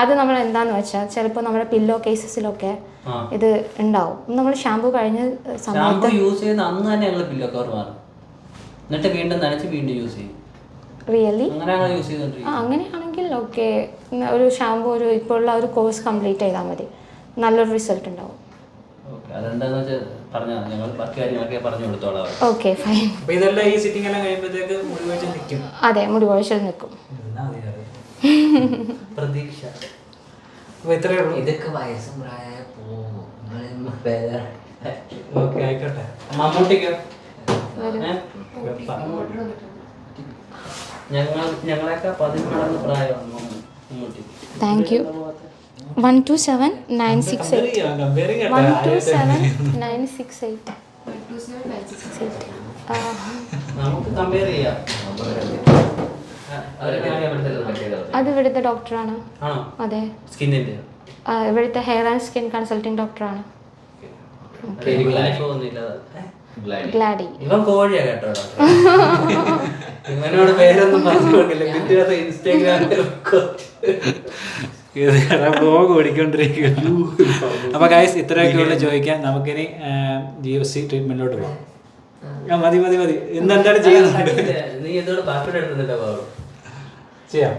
അത് നമ്മൾ എന്താന്ന് വെച്ചാൽ ചിലപ്പോൾ നമ്മുടെ പില്ലോ കേസസിലൊക്കെ. ഇത് ഉണ്ടാവും. നമ്മൾ ഷാംപൂ കഴിഞ്ഞ സമയത്ത് ഷാമ്പു യൂസ് ചെയ്യുന്ന അന്ന് തന്നെ ഞങ്ങൾ പില്ലോ കവർ മാറും. എന്നിട്ട് വീണ്ടും നനച്ച് വീണ്ടും യൂസ് ചെയ്യും. റിയലി അങ്ങനെയാണെങ്കിൽ ഓക്കെ ഒരു ഷാംപൂ ഒരു ഇപ്പോഴുള്ള ഒരു കോഴ്സ് കംപ്ലീറ്റ് ചെയ്താൽ മതി. നല്ലൊരു റിസൾട്ട് ഉണ്ടാവും. അതെന്താന്ന് വെച്ചാൽ പറഞ്ഞാൽ ഞങ്ങൾ ബാക്കി കാര്യങ്ങളൊക്കെ പറഞ്ഞു കൊടുത്തോളാം ഓക്കെ ഫൈൻ. അപ്പോൾ ഇതെല്ലാം ഈ സിറ്റിംഗ് എല്ലാം കഴിയുമ്പോഴത്തേക്ക് മുടി വെച്ച് നിൽക്കും അതെ മുടി കൊഴിച്ചിൽ നിൽക്കും പ്രതീക്ഷ. അപ്പോൾ ഇത്രയേ ഉള്ളൂ. ഇതൊക്കെ വയസ്സും പ്രായമായ പോകും നിങ്ങളൊന്നും വേറെ ഓക്കെ ആയിക്കോട്ടെ. മമ്മൂട്ടിക്കോ. ഏ? ഞങ്ങൾ ഞങ്ങളെയൊക്കെ പതിമൂന്ന് പ്രായമാണ് Mammootty. Thank you. One two seven nine six eight one two seven nine six eight. അത് ഇവിടുത്തെ ഡോക്ടറാണ് ആണോ. അതെ. ഇവിടുത്തെ ഹെയർ ആൻഡ് സ്കിൻ കൺസൾട്ടിംഗ് ഡോക്ടറാണ് ഗ്ലാഡി ഇവൻ കോഴിയാ കേട്ടോ ഇവനോട് പേരൊന്നും പറഞ്ഞു കൊടുക്കില്ല ഇൻസ്റ്റാഗ്രാമിൽ ബ്ലോഗ് ഓടിക്കൊണ്ടിരിക്കുന്നു അപ്പോൾ ഗൈസ് ഇത്രയൊക്കെയുള്ള ചോദിക്കാൻ. നമുക്കിനി ജി എസ് സി ട്രീറ്റ്മെന്റിലോട്ട് പോകാം ആ മതി മതി മതി. ഇന്ന് എന്താണ് ചെയ്യുന്നത്? നീ എന്തോട് ചെയ്യാം.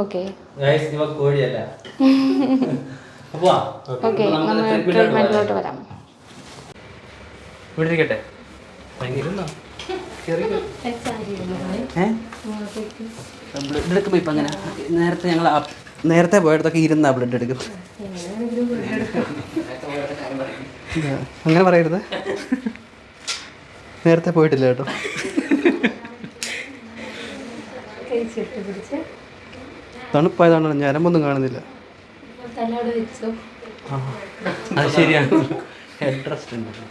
ഓക്കെ. ഗൈസ് ഇവ കോഴിയല്ല. അപ്പൊ ഓക്കെ നമ്മൾ ട്രീറ്റ്മെന്റിലോട്ട് വരാം. ഇവിടെ ഇരിക്കട്ടെ ഇരുന്നോ ഇപ്പൊ അങ്ങനെ. നേരത്തെ ഞങ്ങൾ നേരത്തെ പോയടത്തൊക്കെ ഇരുന്നാ ബ്ലഡ് എടുക്കും. അങ്ങനെ പറയരുത്. നേരത്തെ പോയിട്ടില്ല കേട്ടോ. തണുപ്പായതാണ് ഞരമ്പൊന്നും കാണുന്നില്ല. അത് ശരിയാണ്. ഹെഡ് റെസ്റ്റ് ഉണ്ട്.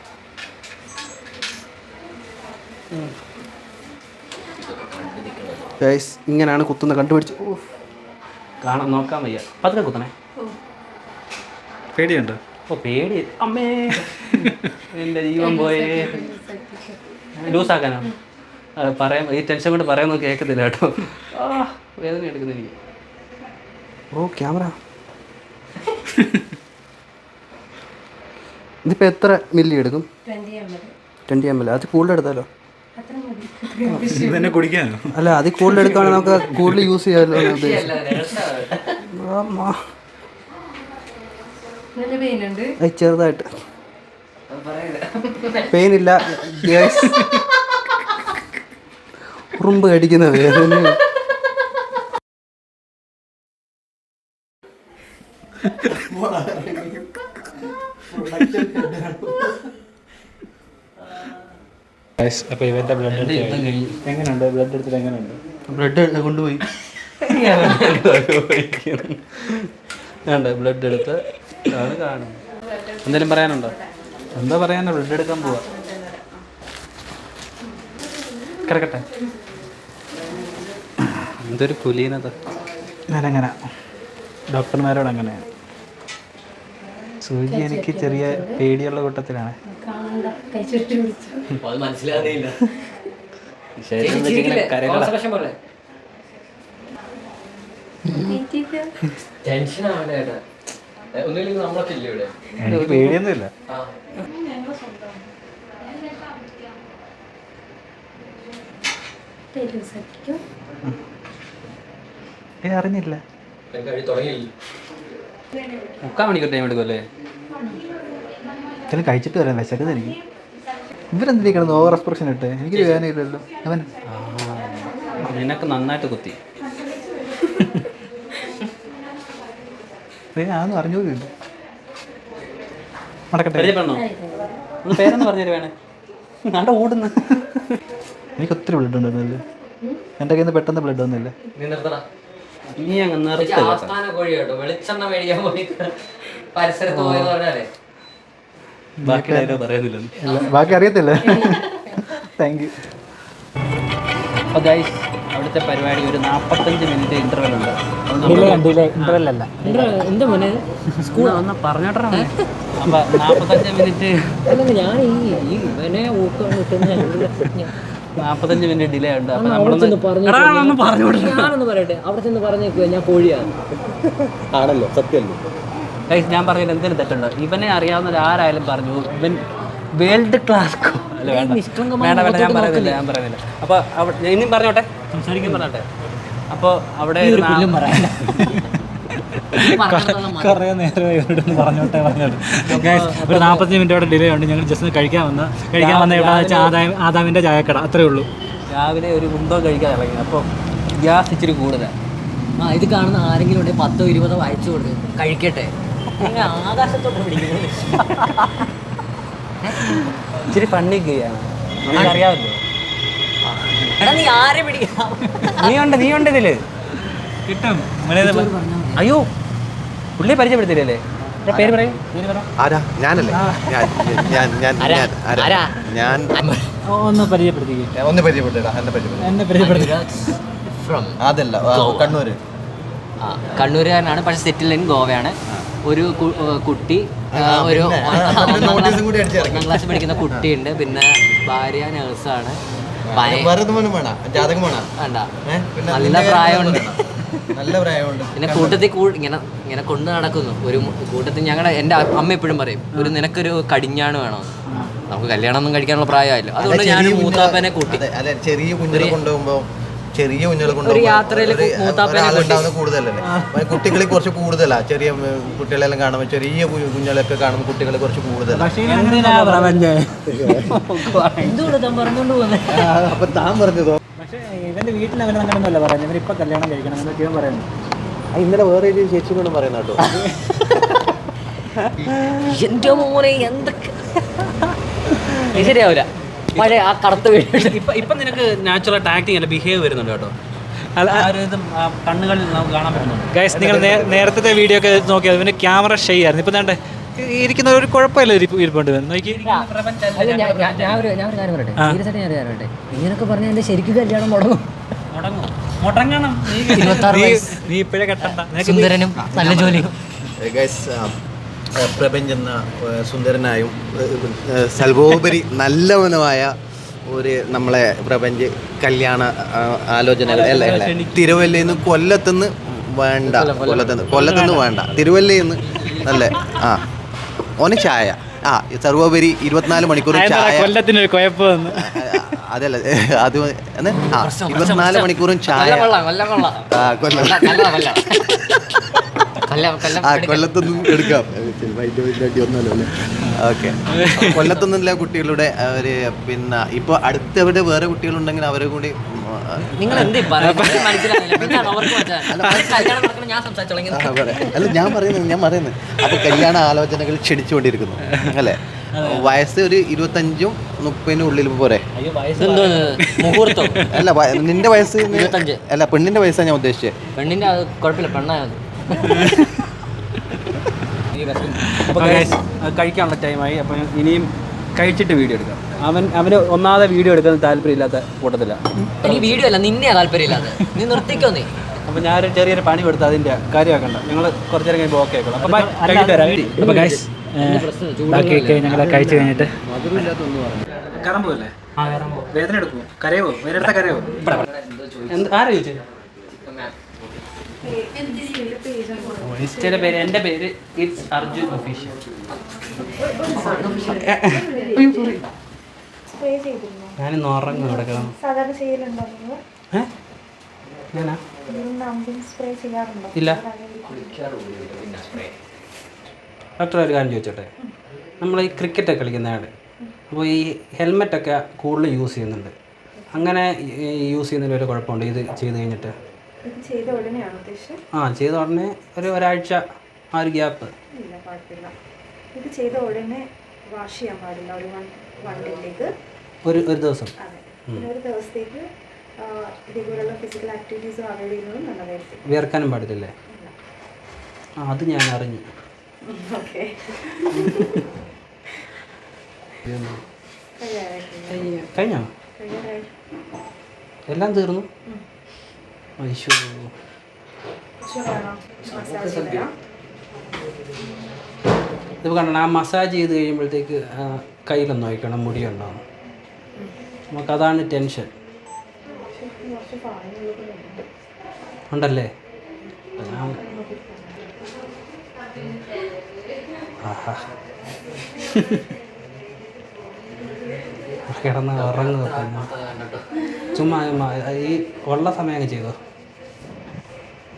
ഗൈസ് ഇങ്ങനെയാണ് കുത്തുന്ന കണ്ടുപിടിച്ച്. ഓ കാണാൻ നോക്കാൻ വയ്യ. പതുക്കെ കുത്തണേ. പേടിയുണ്ട്? ഓ പേടി. അമ്മേ. എന്റെ ജീവൻ പോയേ. ലൂസാക്കാനോ? പറയാൻ ഈ ടെൻഷൻ കൊണ്ട് പറയാനൊന്നും കേൾക്കത്തില്ല കേട്ടോ. ആ വേദന എടുക്കുന്ന എനിക്ക്. ഓ ക്യാമറ. ഇതിപ്പോൾ എത്ര മില്ലി എടുക്കും? Twenty M L. അത് കൂടുതൽ എടുത്താലോ? ഇതന്നെ കുടിക്കാനോ അല്ല അതിൽ കൂടുതൽ എടുക്കുകയാണെങ്കിൽ നമുക്ക് കൂടുതൽ യൂസ് ചെയ്യാമല്ലോ ഉദ്ദേശിച്ചു. ചെറുതായിട്ട്. പെയിൻ ഇല്ല ഗ്യാസ് ഉറുമ്പ് കടിക്കുന്ന വേദന. അപ്പോൾ ഇവന്റെ ബ്ലഡ് എങ്ങനെയുണ്ട്? ബ്ലഡ് എടുത്തിട്ട് എങ്ങനെയുണ്ട്? ബ്ലഡ് കൊണ്ടുപോയി? വേണ്ട ബ്ലഡ് എടുത്ത്. ആണ് കാണുന്നത്. എന്തെങ്കിലും പറയാനുണ്ടോ? എന്താ പറയാനോ ബ്ലഡ് എടുക്കാൻ പോവാ. കിടക്കട്ടെ. എന്തൊരു കുലീനത ഞാനങ്ങനെ. ഡോക്ടർമാരോട് അങ്ങനെയാണ് സൂചി എനിക്ക് ചെറിയ പേടിയുള്ള കൂട്ടത്തിലാണ്. അത് മനസ്സിലാകുന്നില്ല. ടെൻഷൻ ആവണ്ട ചേട്ടാ ഒന്നുമില്ലെങ്കിൽ നമ്മളൊക്കെ ഇല്ലേ ഇവിടെ? എനിക്ക് പേടിയൊന്നുമില്ല. അറിഞ്ഞില്ല. മുക്കാൽ മണിക്കൂർ ടൈം എടുക്കുമല്ലേ ചില കഴിച്ചിട്ട് വരാൻ വിശക്കുന്നത് എനിക്ക് ഇവരെന്തിനാ കിടന്ന് ഓവർ എക്സ്പ്രഷൻ ഇട്ട്? എനിക്കൊരു വേദനയില്ലല്ലോ അവൻ നിനക്ക് നന്നായിട്ട് കുത്തി. ഞാനൊന്നും അറിഞ്ഞു അറിഞ്ഞോലില്ല നടക്കട്ടെ. പരിചയപ്പെടണോ ഒന്ന് പേരൊന്ന് പറഞ്ഞു വേണേ നാട്ടെ ഓടുന്നു. എനിക്ക് ഒത്തിരി ബ്ലഡ് ഉണ്ടായിരുന്നല്ലേ? എന്റെ കയ്യിൽ നിന്ന് പെട്ടെന്ന് ബ്ലഡ് വന്നില്ലേ? നീ നിർത്തടാ. നീ അങ്ങ് ചേച്ചി നിർത്ത് കേട്ടോ. ആസ്ഥാന കോഴി കേട്ടോ. വെളിച്ചെണ്ണ മേടിക്കാൻ പോയി. പരിസരത്ത് പോയെന്ന് പറഞ്ഞാലേ. ബാക്കി ഡയലോഗ് പറയുന്നില്ല ബാക്കി അറിയത്തില്ല. താങ്ക് യു അപ്പോൾ ഗൈസ് അവിടുത്തെ പരിപാടി ഒരു നാൽപ്പത്തഞ്ച് മിനിറ്റ് ഇന്റർവെൽ ഉണ്ട്. ഇന്റർവെൽ അല്ല. എന്താ മോനെ? സ്കൂൾ ഒന്ന് പറഞ്ഞോട്ടാ അപ്പൊ നാൽപ്പത്തഞ്ച് മിനിറ്റ് ഞാൻ ഈ ഇവനെ നാൽപ്പത്തഞ്ച് മിനിറ്റ് ഡിലേ ഉണ്ട്. അപ്പൊ നമ്മളൊന്ന് പറഞ്ഞു ഞാനൊന്ന് പറയട്ടെ. അവിടെ ചെന്ന് പറഞ്ഞേക്കുക ഞാൻ കോഴിയാണ് ആണല്ലോ സത്യമല്ലോ ഗൈസ് ഞാൻ പറഞ്ഞതിൽ എന്തിനും തെറ്റുണ്ടോ? ഇവനെ അറിയാവുന്ന ആരായാലും പറഞ്ഞു ഇവൻ വേൾഡ് ക്ലാസ് അല്ല വേണ്ട. വേണ്ട വേണ്ട ഞാൻ പറയുന്നില്ല ഞാൻ പറയുന്നില്ല. അപ്പോൾ അവിടെ ഇനിയും പറഞ്ഞോട്ടെ? സംസാരിക്കാൻ പറഞ്ഞോട്ടെ? അപ്പോൾ അവിടെ കുറേ നേരം ഇവരോട് പറഞ്ഞോട്ടെ പറഞ്ഞോട്ടെ. ഒരു നാൽപ്പത്തഞ്ച് മിനിറ്റോടെ ഡിലേ ഉണ്ട്. ഞങ്ങൾ ജസ്റ്റ് കഴിക്കാൻ വന്ന കഴിക്കാൻ വന്ന എവിടെ വെച്ചാൽ ആദായം ആദാമിന്റെ ചായക്കട അത്രേ ഉള്ളൂ. രാവിലെ ഒരു മുന്തോ കഴിക്കാൻ ഇറങ്ങി. അപ്പോൾ ഗ്യാസ് ഇച്ചിരി കൂടുതലാണ് ആ ഇത് കാണുന്ന ആരെങ്കിലും ഉണ്ടെങ്കിൽ പത്തോ ഇരുപതോ അയച്ചു കൊടുക്കും. കഴിക്കട്ടെ. ആകാശത്തോട്ട് പിടിക്കുന്നത് ഇച്ചിരി ഫണ്ണി കഴിയാണ് നമുക്കറിയാമല്ലോ. എടാ നീ ആരെ പിടിക്കാം? നീ ഉണ്ട് നീ ഉണ്ട് ഇതിൽ കിട്ടും അയ്യോ പുള്ളിയെ പരിചയപ്പെടുത്തില്ലേ പേര് പറയും. ആരാ? ഞാനല്ലേ? ഞാൻ ഞാൻ ഞാൻ ആരാ? ഞാൻ ഒന്ന് ഒന്ന് എന്നെ പരിചയപ്പെടുത്തി. അതല്ല കണ്ണൂര്. കണ്ണൂരുകാരനാണ് പക്ഷെ സെറ്റിൽ ഇൻ ഗോവയാണ്. ഒരു കുട്ടി ഒരു. ഒന്നാം ക്ലാസ് പഠിക്കുന്ന കുട്ടിയുണ്ട്. പിന്നെ ഭാര്യ നേഴ്സാണ്. നല്ല പ്രായമുണ്ട്. നല്ല പ്രായമുണ്ട്. പിന്നെ കൂട്ടത്തിൽ ഇങ്ങനെ ഇങ്ങനെ കൊണ്ട് നടക്കുന്നു. ഒരു കൂട്ടത്തിൽ ഞങ്ങളുടെ എന്റെ അമ്മ എപ്പോഴും പറയും ഒരു നിനക്കൊരു കടിഞ്ഞാണ് വേണോ. നമുക്ക് കല്യാണം ഒന്നും കഴിക്കാനുള്ള പ്രായമായില്ല. അതുകൊണ്ട് ഞാൻ മൂത്താപ്പനെ കൂട്ടി. ചെറിയ കുഞ്ഞിനെ കൊണ്ടുപോകുമ്പോ ചെറിയ കുഞ്ഞുങ്ങളെ ഒരാളുണ്ടാവുന്ന കൂടുതലല്ലേ? അപ്പൊ കുട്ടികളെ കുറച്ച് കൂടുതലാ. ചെറിയ കുട്ടികളെല്ലാം കാണുമ്പോൾ ചെറിയ കുഞ്ഞുങ്ങളൊക്കെ കാണുമ്പോൾ കുട്ടികളെ കുറച്ച് കൂടുതലാണ് അപ്പൊ താൻ പറഞ്ഞതോ പക്ഷേ ഇവന്റെ വീട്ടിൽ അവൻ അങ്ങനെയൊന്നുമല്ല പറയുന്നത്. ഇവരിപ്പോൾ കല്യാണം കഴിക്കണം എന്നൊക്കെ പറയുന്നു. ഇന്നലെ വേറെ ഒരു ചേച്ചിയോട് പറയുന്ന കേട്ടോ. എന്റെ മോനെ എന്തൊക്കെ? ശരിയാവില്ല പഴയ ആ കറുത്ത വീട്. ഇപ്പൊ ഇപ്പൊ നിനക്ക് നാച്ചുറൽ ആക്ടിങ് അല്ല ബിഹേവ് വരുന്നുണ്ട് കേട്ടോ. കണ്ണുകളിൽ നമുക്ക് കാണാൻ പറ്റുന്നുണ്ട്. ഗൈസ് നിങ്ങൾ നേരത്തെ വീഡിയോ ഒക്കെ നോക്കിയത് പിന്നെ ക്യാമറ ഷെയ് ആയിരുന്നു. ഇപ്പൊ വേണ്ടേ ഇരിക്കുന്ന ഒരു കുഴപ്പമില്ല ഇരിപ്പ് ഇരിപ്പുണ്ട്. നോക്കി. അല്ല ഞാൻ ഒരു ഞാൻ ഒരു കാര്യം പറയട്ടെ? സീരിയസ് ഞാൻ ഒരു കാര്യം പറയട്ടെ? ഇങ്ങനൊക്കെ പറഞ്ഞാൽ എന്റെ ശരിക്കും കല്യാണം മുടങ്ങും. മുടങ്ങും. മുടങ്ങണം. നീ ഇപ്പോഴേ കെട്ടണ്ട. നിനക്ക് സുന്ദരനും നല്ല ജോലിയും ഗൈസ് പ്രപഞ്ച് എന്ന സുന്ദരനായും സർവോപരി നല്ലവനുമായ ഒരു നമ്മളെ പ്രപഞ്ച് കല്യാണ ആലോചനകൾ അല്ലേ? അല്ല തിരുവല്ലയിൽ നിന്ന് കൊല്ലത്തുനിന്ന് വേണ്ട. കൊല്ലത്തുനിന്ന് കൊല്ലത്തുനിന്ന് വേണ്ട. തിരുവല്ലയിൽ നിന്ന് നല്ല ആ. ഓന് ചായ. ആ സർവോപരി ഇരുപത്തിനാല് മണിക്കൂർ ചായ. കൊല്ലത്തിനൊരു കുഴപ്പമെന്ന്. അതല്ല അത് ആ ഇരുപത്തിനാല് മണിക്കൂറും ചായ. കൊല്ലം. ആ കൊല്ലത്തൊന്നും എടുക്കാം. Okay okay. കൊല്ലത്തൊന്നുമില്ല കുട്ടികളുടെ അവർ പിന്നെ ഇപ്പൊ അടുത്തവിടെ വേറെ കുട്ടികളുണ്ടെങ്കിൽ അവരെ കൂടി നിങ്ങൾ എന്ത് അല്ല ഞാൻ പറയുന്നത് ഞാൻ പറയുന്നത്. അപ്പൊ കല്യാണ ആലോചനകൾ ക്ഷണിച്ചുകൊണ്ടിരിക്കുന്നു അല്ലേ? വയസ്സ് ഒരു ഇരുപത്തഞ്ചും മുപ്പതിനും ഉള്ളിൽ പോരെ? അല്ല നിന്റെ വയസ്സ്. അല്ല പെണ്ണിന്റെ വയസ്സാണ് ഞാൻ ഉദ്ദേശിച്ചത് പെണ്ണിന്റെ അത് കുഴപ്പമില്ല പെണ്ണായത് കഴിക്കാനുള്ള ടൈമായി. അപ്പം ഇനിയും കഴിച്ചിട്ട് വീഡിയോ എടുക്കാം. അവൻ അവന് ഒന്നാമതെ വീഡിയോ എടുക്കാൻ താല്പര്യമില്ലാത്ത കൂട്ടത്തിലാണ് എനിക്ക് വീഡിയോ അല്ല നിന്നെയാ താല്പര്യമില്ലാതെ നീ നിർത്തിക്കോ നീ. അപ്പോൾ ഞാനൊരു ചെറിയൊരു പണി കൊടുത്ത് അതിന്റെ കാര്യമാക്കണ്ട. ഞങ്ങൾ കുറച്ച് നേരം കഴിയുമ്പോൾ ഓക്കെ ആക്കണം വരാം അപ്പോൾ ഗൈസ് ബാക്കിയൊക്കെ ഞങ്ങൾ കഴിച്ചു കഴിഞ്ഞിട്ട് കറമ്പോ അല്ലേ? വേദന എടുക്കുമോ കരയോ? വേറെ കരയോ? ആരാ ചോദിച്ചത് ഇൻസ്റ്റയുടെ പേര് എന്റെ പേര് ഇറ്റ്സ് അർജുൻ ഒഫീഷ്യൽ. ഞാനിന്ന് ഉറങ്ങും ചെയ്യാറുണ്ടോ? ഇല്ല. ഡോക്ടർ ഒരു കാര്യം ചോദിച്ചോട്ടെ? നമ്മൾ ഈ ക്രിക്കറ്റ് കളിക്കുന്നതാണ് അപ്പോൾ ഈ ഹെൽമെറ്റൊക്കെ കൂടുതൽ യൂസ് ചെയ്യുന്നുണ്ട്. അങ്ങനെ യൂസ് ചെയ്യുന്നതിൽ ഒരു കുഴപ്പമുണ്ട്? ഇത് ചെയ്ത് കഴിഞ്ഞിട്ട്? ആ ചെയ്ത ഉടനെ ഒരു ഒരാഴ്ച ആ ഒരു ഗ്യാപ്പ് ഇല്ല കുഴപ്പമില്ല. ഇത് ചെയ്ത ഉടനെ വാഷ് ചെയ്യാൻ പാടില്ല ഒരു വൺ ഡേയിലേക്ക് ഒരു ഒരു ദിവസം. അതെ. ഒരു ദിവസത്തേക്ക് ഇതേപോലുള്ള ഫിസിക്കൽ ആക്ടിവിറ്റീസ് അവോയ്ഡ് ചെയ്യുന്നതും നല്ലതായിരിക്കും. വിയർക്കാനും പാടില്ലല്ലേ? ആ അത് ഞാൻ അറിഞ്ഞു. ഓക്കെ കഴിഞ്ഞോ? എല്ലാം തീർന്നു? ഐശോ. കുറച്ച് വേണം മസാജ് തരാം ഇത് കണ്ടോ ആ മസാജ് ചെയ്ത് കഴിയുമ്പോഴത്തേക്ക് കയ്യിലൊന്നും വയ്ക്കണം മുടിയുണ്ടാവും. നമുക്കതാണ് ടെൻഷൻ ഉണ്ടല്ലേ? ആഹാ. കിടന്ന് ഉറങ്ങുക ചുമ്മാ ചുമ്മാ ഈ ഉള്ള സമയം അങ്ങ് ചെയ്തോ?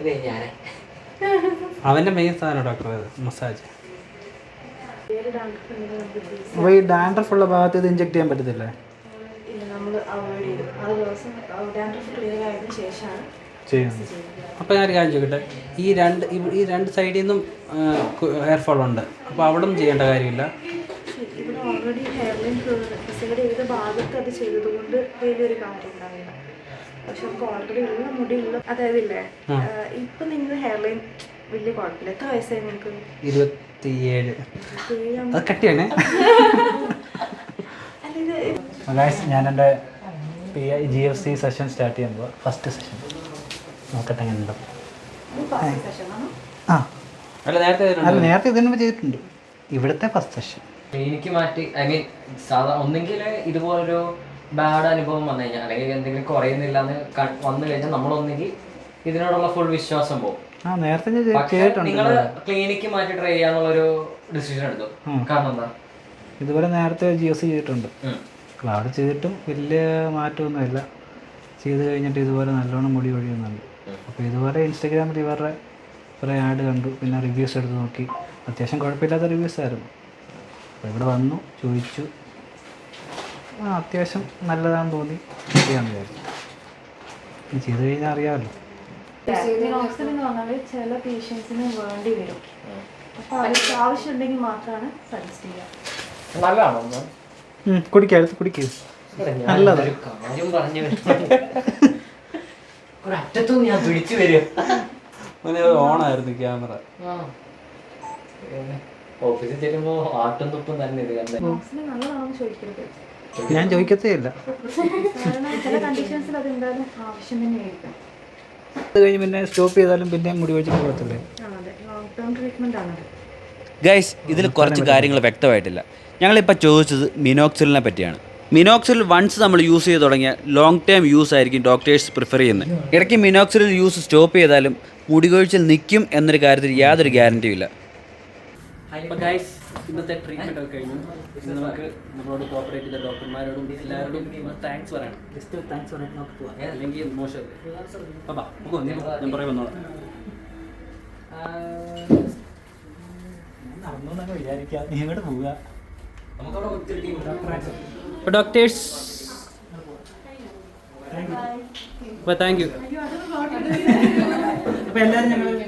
ഞാനേ. അവന്റെ മെയിൻ സാധനം ഡോക്ടർ മസാജ് അപ്പോൾ ഈ ഡാൻഡ്രഫ് ഉള്ള ഭാഗത്ത് ഇത് ഇഞ്ചെക്ട് ചെയ്യാൻ പറ്റത്തില്ലേ? ഇല്ല നമ്മൾ അവോയ്ഡ് ആ ദിവസം ഡാൻഡ്രഫ് ക്ലിയർ ആയതിനു ശേഷമാണ് ചെയ്യുന്നത്. അപ്പോൾ ഞാൻ ഒരു കാര്യം ചോദിക്കട്ടെ? ഈ രണ്ട് ഈ- രണ്ട് സൈഡിൽ നിന്നും ഹെയർ ഫോൾ ഉണ്ട്. അപ്പോൾ അവിടെ ഒന്നും ചെയ്യേണ്ട കാര്യമില്ല? ഇവിടെ ഓൾറെഡി ഹെയർലൈൻ ഫിസിയുടെ ഏത് ഭാഗത്ത് അത് ചെയ്തതുകൊണ്ട് വലിയൊരു കാര്യം ഉണ്ടാവില്ല. പക്ഷെ നമുക്ക് ഓൾറെഡി ഉള്ള മുടി ഉള്ള അതായത് ഇല്ലേ ഇപ്പൊ നിങ്ങൾ ഹെയർലൈൻ വലിയ കുഴപ്പമില്ല. എത്ര വയസ്സായി നിങ്ങൾക്ക് ഇരുപത്തിയേഴ്. അത് കട്ടിയാണേ. ഞാൻ എന്റെ P I G F C session start ചെയ്യുമ്പോൾ ഫസ്റ്റ് സെഷൻ നോക്കട്ടെ ഉണ്ടോ ആ. അല്ല നേരത്തെ. അല്ല നേരത്തെ ഇതിനു മുമ്പ് ചെയ്തിട്ടുണ്ട്. ഇവിടുത്തെ ഫസ്റ്റ് സെഷൻ എനിക്ക് മാറ്റി ഐ മീൻ സാധാ ഒന്നെങ്കിൽ ഇതുപോലൊരു ബാഡ് അനുഭവം വന്നു കഴിഞ്ഞാൽ അല്ലെങ്കിൽ എന്തെങ്കിലും കുറയുന്നില്ല എന്ന് വന്നു കഴിഞ്ഞാൽ നമ്മളൊന്നെങ്കിൽ ഇതിനോടുള്ള ഫുൾ വിശ്വാസം പോകും നിങ്ങൾ ക്ലിനിക്ക് മാറ്റി ട്രൈ ചെയ്യാന്നുള്ളൊരു ഡിസിഷൻ എടുത്തു. കാരണം എന്താ? ഇതുപോലെ നേരത്തെ ജി എസ് ചെയ്തിട്ടുണ്ട്. ക്ലൗഡ് ചെയ്തിട്ടും വലിയ മാറ്റമൊന്നുമില്ല. ചെയ്ത് കഴിഞ്ഞിട്ട് ഇതുപോലെ നല്ലോണം മുടി ഒഴിയുന്നുണ്ട് അപ്പോൾ ഇതുപോലെ ഇൻസ്റ്റാഗ്രാമിൽ ഇവരുടെ കുറേ ആഡ് കണ്ടു. പിന്നെ റിവ്യൂസ് എടുത്ത് നോക്കി. അത്യാവശ്യം കുഴപ്പമില്ലാത്ത റിവ്യൂസ് ആയിരുന്നു. അപ്പോൾ ഇവിടെ വന്നു ചോദിച്ചു. അത്യാവശ്യം നല്ലതാണെന്ന് തോന്നി. ചെയ്യാമെന്ന് വിചാരിച്ചു. ചെയ്ത് കഴിഞ്ഞാൽ അറിയാമല്ലോ. ഓക്സിജൻ എന്ന് പറഞ്ഞാൽ ചില പേഷ്യൻസിന് വേണ്ടി വരും. അപ്പോൾ അവർക്ക് ആവശ്യമുണ്ടെങ്കിൽ മാത്രമാണ് സജസ്റ്റ് ചെയ്യുക നല്ലതാണോ ഒന്ന്? ഉം, കുടിക്കുക അടുത്ത് കുടിക്കുക നല്ലത്. ഒരു കാര്യം പറഞ്ഞു ഞാൻ ഓണായിരുന്നു ക്യാമറ. ഓഫീസിൽ ചെല്ലുമ്പോ ആട്ടും തുപ്പും തന്നെ ഇത് കണ്ടത് നല്ലതാണെന്ന് ചോദിക്കരുത്. ഞാൻ ചോദിക്കത്തേയില്ല. അത് ആവശ്യം തന്നെയായിരിക്കും. അത് കഴിഞ്ഞ് പിന്നെ സ്റ്റോപ്പ് ചെയ്താലും പിന്നെ മുടി വെച്ചിട്ട് പോകത്തില്ലേ? ഗൈസ് ഇതിൽ കുറച്ച് കാര്യങ്ങൾ വ്യക്തമായിട്ടില്ല. ഞങ്ങളിപ്പോൾ ചോദിച്ചത് മിനോക്സിലിനെ പറ്റിയാണ്. മിനോക്സിൽ വൺസ് നമ്മൾ യൂസ് ചെയ്ത് തുടങ്ങിയാൽ ലോങ് ടൈം യൂസ് ആയിരിക്കും ഡോക്ടേഴ്സ് പ്രിഫർ ചെയ്യുന്നത്. ഇടയ്ക്ക് മിനോക്സിലിൽ യൂസ് സ്റ്റോപ്പ് ചെയ്താലും മുടികൊഴിച്ചിൽ നിൽക്കും എന്നൊരു കാര്യത്തിൽ യാതൊരു ഗ്യാരണ്ടിയും ഇല്ല. ഇന്നത്തെ ട്രീറ്റ്മെന്റ് ഒക്കെ കഴിഞ്ഞു ഇന്ന് നമുക്ക് നമ്മളോട് കോപ്പറേറ്റ് ചെയ്ത ഡോക്ടർമാരോടും എല്ലാവരോടും താങ്ക്സ് പറയണം ജസ്റ്റ് താങ്ക്സ് പറയാൻ നമുക്ക് പോവാം അല്ലെങ്കിൽ മോശം പാപ്പാ ഞാൻ പറയാൻ വന്നോളാം നടന്നു വിചാരിക്കാം നീ എങ്ങോട്ട് പോവുക അപ്പോൾ ഡോക്ടേഴ്സ് അപ്പോൾ താങ്ക് യു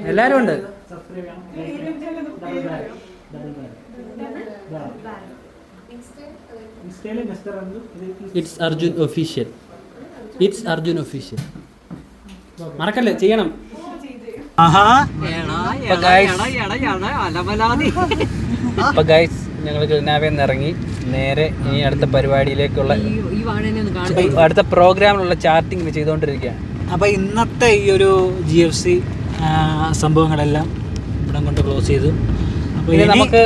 എല്ലാവരും ഉണ്ട് subscribe Anju it's Arjun official it's Arjun official മറക്കല്ലേ? ചെയ്യണം. അപ്പൊ ഗൈസ് ഞങ്ങൾ ഗിർനാവിൽ ഇറങ്ങി നേരെ ഈ അടുത്ത പരിപാടിയിലേക്കുള്ള അടുത്ത പ്രോഗ്രാമിലുള്ള ചാർട്ടിങ് ചെയ്തുകൊണ്ടിരിക്കുകയാണ്. അപ്പോൾ ഇന്നത്തെ ഈ ഒരു ജി എഫ് സി സംഭവങ്ങളെല്ലാം ഇവിടെ കൊണ്ട് ക്ലോസ് ചെയ്തു.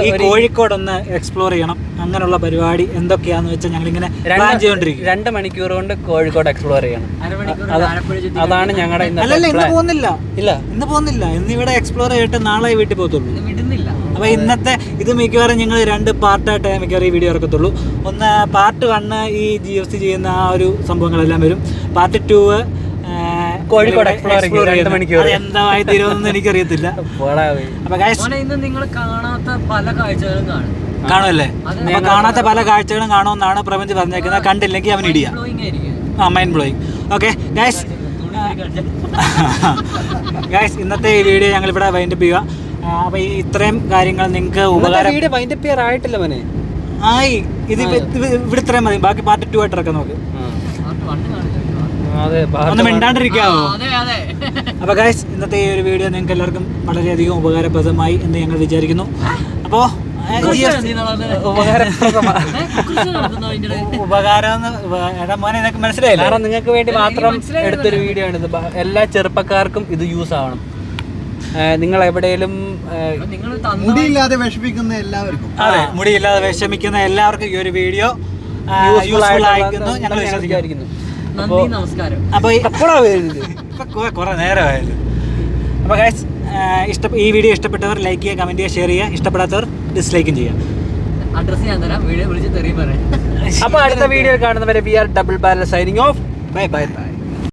ഈ കോഴിക്കോട് ഒന്ന് എക്സ്പ്ലോർ ചെയ്യണം. അങ്ങനെയുള്ള പരിപാടി എന്തൊക്കെയാന്ന് വെച്ചാൽ ഞങ്ങളിങ്ങനെ പ്ലാൻ ചെയ്തോണ്ടിരിക്കും. രണ്ട് മണിക്കൂർ കൊണ്ട് കോഴിക്കോട് എക്സ്പ്ലോർ ചെയ്യണം. അത് അതാണ് ഞങ്ങളുടെ അല്ലല്ല ഇന്ന്. പോകുന്നില്ല. ഇല്ല. ഇന്ന് പോകുന്നില്ല. ഇന്ന് ഇവിടെ എക്സ്പ്ലോർ ചെയ്തിട്ട് നാളെ വീട്ടിൽ പോകത്തുള്ളൂ. അപ്പൊ അപ്പോൾ ഇന്നത്തെ ഇത് മിക്കവാറും ഞങ്ങൾ രണ്ട് പാർട്ടായിട്ട് മിക്കവാറും ഈ വീഡിയോ ഇറക്കത്തുള്ളൂ ഒന്ന് പാർട്ട് വണ്ണ് ഈ ജി എഫ് സി ചെയ്യുന്ന ആ ഒരു സംഭവങ്ങളെല്ലാം വരും. പാർട്ട് ടു കോഴിക്കോട് exploring രണ്ട് മണിക്കൂർ. എന്തായി തീരുമെന്ന് എനിക്കറിയത്തില്ല. അപ്പൊ ഇന്ന് നിങ്ങൾ കാണാത്ത പല കാഴ്ചകളും കാണും. കാണുമല്ലേ അപ്പൊ കാണാത്ത പല കാഴ്ചകളും കാണുമെന്നാണ് പ്രപഞ്ച് പറഞ്ഞേക്കുന്നത്. കണ്ടില്ലെങ്കിൽ അവൻ ഇടിയ. ആ mind blowing okay guys guys ഇന്നത്തെ ഈ വീഡിയോ ഞങ്ങൾ ഇവിടെ വൈൻഡപ്പ് ചെയ്യുക അപ്പൊ ഈ ഇത്രയും കാര്യങ്ങൾ നിങ്ങൾക്ക് ഉപകാരം വൈൻഡപ്പ് ചെയ്യാൻ ആയിട്ടില്ല മോനെ. ആയി. ഇത് ഇവ- ഇത് ഇവിടെ ഇത്രയും മതി. ബാക്കി പാർട്ട് ടു ആയിട്ട് ഇറക്കാം നമുക്ക്. അതെ ഒന്ന് മിണ്ടാണ്ടിരിക്കാവോ? അതെ അതെ. അപ്പോൾ ഗൈസ് ഇന്നത്തെ ഈ ഒരു വീഡിയോ നിങ്ങൾക്ക് എല്ലാവർക്കും വളരെയധികം ഉപകാരപ്രദമായി എന്ന് ഞങ്ങൾ വിചാരിക്കുന്നു. അപ്പോൾ മനസ്സിലായില്ല? കാരണം നിങ്ങൾക്ക് വേണ്ടി മാത്രം എടുത്തൊരു വീഡിയോ ആണ് ഇത്. എല്ലാ ചെറുപ്പക്കാർക്കും ഇത് യൂസ് ആവണം. നിങ്ങൾ എവിടെയും മുടിയില്ലാതെ വിഷമിക്കുന്ന എല്ലാവർക്കും. അതെ മുടിയില്ലാതെ വിഷമിക്കുന്ന എല്ലാവർക്കും ഈ ഒരു വീഡിയോ യൂസ്ഫുൾ ആയിരിക്കുന്നു. ഞങ്ങൾ വിശ്വസിക്കുന്നു. വിചാരിക്കുന്നു. നന്ദി നമസ്കാരം. അപ്പോൾ എപ്പോഴാ വരുന്നത്? ഇപ്പൊ കുറെ അപ്പോൾ ഗൈസ് ഇഷ്ട ഈ വീഡിയോ ഇഷ്ടപ്പെട്ടവർ ലൈക്ക് ചെയ്യുക കമന്റ് ചെയ്യുക ഷെയർ ചെയ്യുക. ഇഷ്ടപ്പെടാത്തവർ ഡിസ്ലൈക്കും ചെയ്യുക. അഡ്രസ് ഞാൻ തരാം. വീഡിയോ വിളിച്ച് തെറിയും പറയാം. അപ്പൊ അടുത്ത വീഡിയോ കാണുന്നവരെ we are double balance signing off bye bye bye